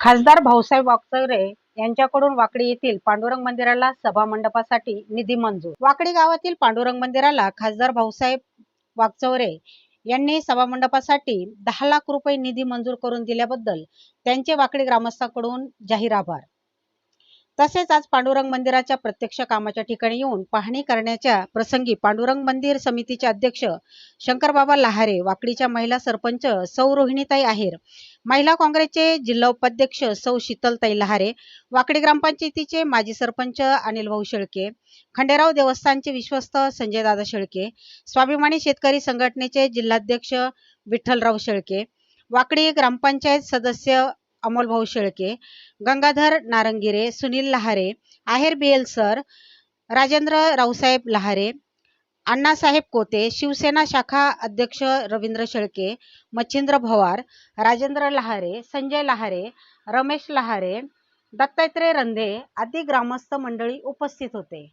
खासदार भाऊसाहेब वाकचौरे यांच्याकडून वाकडी येथील पांडुरंग मंदिराला सभा मंडपासाठी निधी मंजूर. वाकडी गावातील पांडुरंग मंदिराला खासदार भाऊसाहेब वाकचौरे यांनी सभा मंडपासाठी दहा लाख रुपये निधी मंजूर करून दिल्याबद्दल त्यांचे वाकडी ग्रामस्थांकडून जाहीर आभार. तसेच आज पांडुरंग मंदिराच्या प्रत्यक्ष कामाच्या ठिकाणी येऊन पाहणी करण्याच्या प्रसंगी पांडुरंग मंदिर समितीचे अध्यक्ष शंकरबाबा लहारे वाकडीच्या महिला सरपंच सौ रोहिणीताई आहेर महिला काँग्रेसचे जिल्हा उपाध्यक्ष सौ शीतलताई लहारे वाकडी ग्रामपंचायतीचे माजी सरपंच अनिल भाऊ शेळके खंडेराव देवस्थानचे विश्वस्त संजयदादा शेळके स्वाभिमानी शेतकरी संघटनेचे जिल्हाध्यक्ष विठ्ठलराव शेळके वाकडी ग्रामपंचायत सदस्य अमोलभाऊ Shelke Gangadhar Narangire Sunil Lahare Aher B L sir Rajendra Raosaheb Lahare Annasaheb Kote Shiv Sena शाखा अध्यक्ष रवींद्र शेळके मच्छिंद्र भवार राजेंद्र लहारे संजय लहारे रमेश लहारे दत्तात्रय रंधे आदी ग्रामस्थ मंडळी उपस्थित होते.